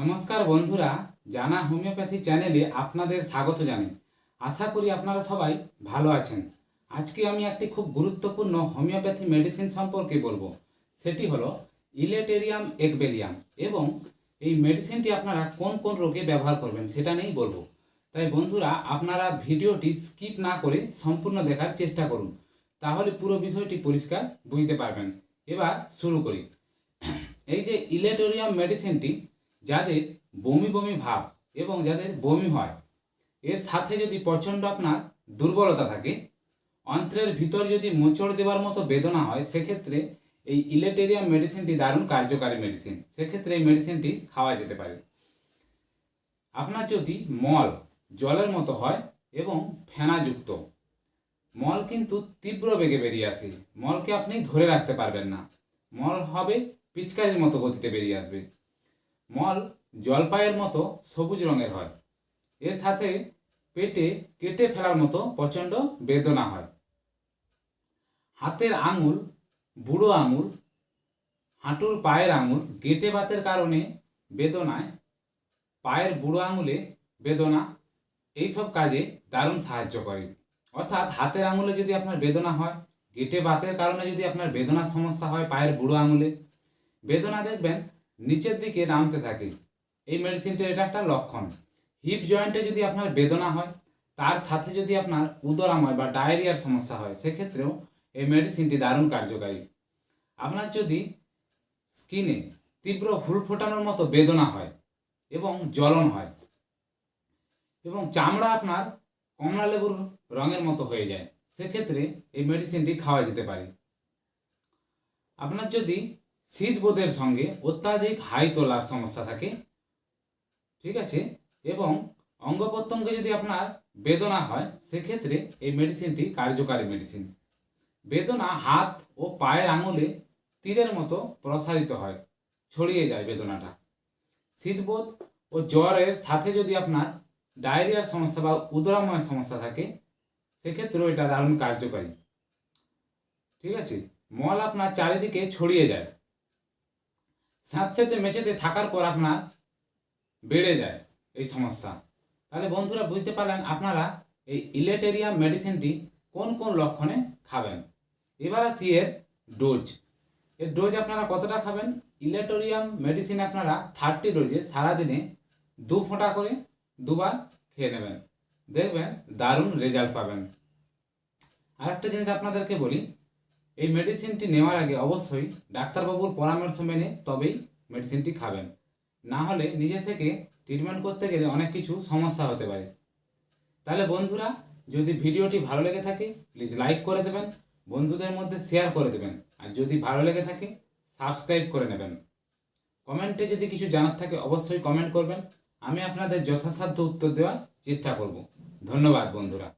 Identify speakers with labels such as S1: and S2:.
S1: নমস্কার বন্ধুরা, জানা হোমিওপ্যাথি চ্যানেলে আপনাদের স্বাগত জানাই। আশা করি আপনারা সবাই ভালো আছেন। আজকে আমি একটি খুব গুরুত্বপূর্ণ হোমিওপ্যাথি মেডিসিন সম্পর্কে বলব। সেটি হলো ইলেটেরিয়াম একবেলিয়াম এবং এই মেডিসিনটি আপনারা কোন কোন রোগে ব্যবহার করবেন সেটা নিয়েই বলব। তাই বন্ধুরা, আপনারা ভিডিওটি স্কিপ না করে সম্পূর্ণ দেখার চেষ্টা করুন, তাহলে পুরো বিষয়টি পরিষ্কার বুঝতে পারবেন। এবার শুরু করি। এই যে ইলেটোরিয়াম মেডিসিনটি যাদের বমি বমি ভাব এবং যাদের বমি হয়, এর সাথে যদি প্রচণ্ড আপনার দুর্বলতা থাকে, অন্ত্রের ভিতর যদি মোচড় দেওয়ার মতো বেদনা হয়, সেক্ষেত্রে এই ইলেটেরিয়াম মেডিসিনটি দারুণ কার্যকারী মেডিসিন। সেক্ষেত্রে এই মেডিসিনটি খাওয়া যেতে পারে। আপনার যদি মল জলের মতো হয় এবং ফেনাযুক্ত, মল কিন্তু তীব্র বেগে বেরিয়ে আসে। মলকে আপনি ধরে রাখতে পারবেন না। মল হবে পিচকারির মতো গতিতে বেরিয়ে আসবে। মল জলপাইয়ের মতো সবুজ রঙের হয়। এর সাথে পেটে কেটে ফেলার মতো প্রচণ্ড বেদনা হয়। হাতের আঙুল, বুড়ো আঙুল, হাঁটুর পায়ের আঙুল গেটে বাতের কারণে বেদনায়, পায়ের বুড়ো আঙুলে বেদনা এইসব কাজে দারুণ সাহায্য করে। অর্থাৎ হাতের আঙুলে যদি আপনার বেদনা হয়, গেটে বাতের কারণে যদি আপনার বেদনার সমস্যা হয় পায়ের বুড়ো আঙুলে, বেদনা দেখবেন নিচের দিকে নামতে থাকে। এই মেডিসিনটার এটা একটা লক্ষণ। হিপ জয়েন্টে যদি আপনার বেদনা হয়, তার সাথে যদি আপনার উদরাময় বা ডায়েরিয়ার সমস্যা হয়, সেক্ষেত্রেও এই মেডিসিনটি দারুণ কার্যকারী। আপনার যদি স্কিনে তীব্র হুল ফোটানোর মতো বেদনা হয় এবং জ্বলন হয় এবং চামড়া আপনার কমলা লেবুর রঙের মতো হয়ে যায়, সেক্ষেত্রে এই মেডিসিনটি খাওয়া যেতে পারে। আপনার যদি শীতবোধের সঙ্গে অত্যাধিক হাই তোলার সমস্যা থাকে। ঠিক আছে? এবং অঙ্গ প্রত্যঙ্গে যদি আপনার বেদনা হয়, সেক্ষেত্রে এই মেডিসিনটি কার্যকারী মেডিসিন বেদনা হাত ও পায়ের আঙুলে তীরের মতো প্রসারিত হয়, ছড়িয়ে যায় বেদনাটা। শীতবোধ ও জ্বরের সাথে যদি আপনার ডায়রিয়ার সমস্যা বা উদরাময় সমস্যা থাকে, সেক্ষেত্রেও এটা দারুণ কার্যকারী। ঠিক আছে? মল আপনার চারিদিকে ছড়িয়ে যায়। স্যাঁতস্যাঁতে মেঝেতে থাকার পর আপনার বেড়ে যায় এই সমস্যা। তাহলে বন্ধুরা বুঝতে পারলেন আপনারা এই ইলেটেরিয়াম মেডিসিনটি কোন কোন লক্ষণে খাবেন। এবার আসি এর ডোজ। এর ডোজ আপনারা কতটা খাবেন? ইলেটোরিয়াম মেডিসিন আপনারা থার্টি ডোজে সারাদিনে দু ফোঁটা করে দুবার খেয়ে নেবেন। দেখবেন দারুণ রেজাল্ট পাবেন। আর একটা জিনিস আপনাদেরকে বলি এই মেডিসিনটি নেওয়ার আগে অবশ্যই ডাক্তারবাবুর পরামর্শ মেনে তবেই মেডিসিনটি খাবেন। না হলে নিজে থেকে ট্রিটমেন্ট করতে গেলে অনেক কিছু সমস্যা হতে পারে। তাহলে বন্ধুরা, যদি ভিডিওটি ভালো লেগে থাকে প্লিজ লাইক করে দেবেন, বন্ধুদের মধ্যে শেয়ার করে দেবেন। আর যদি ভালো লেগে থাকে সাবস্ক্রাইব করে নেবেন। কমেন্টে যদি কিছু জানার থাকে, অবশ্যই কমেন্ট করবেন। আমি আপনাদের যথাসাধ্য উত্তর দেওয়ার চেষ্টা করব। ধন্যবাদ, বন্ধুরা।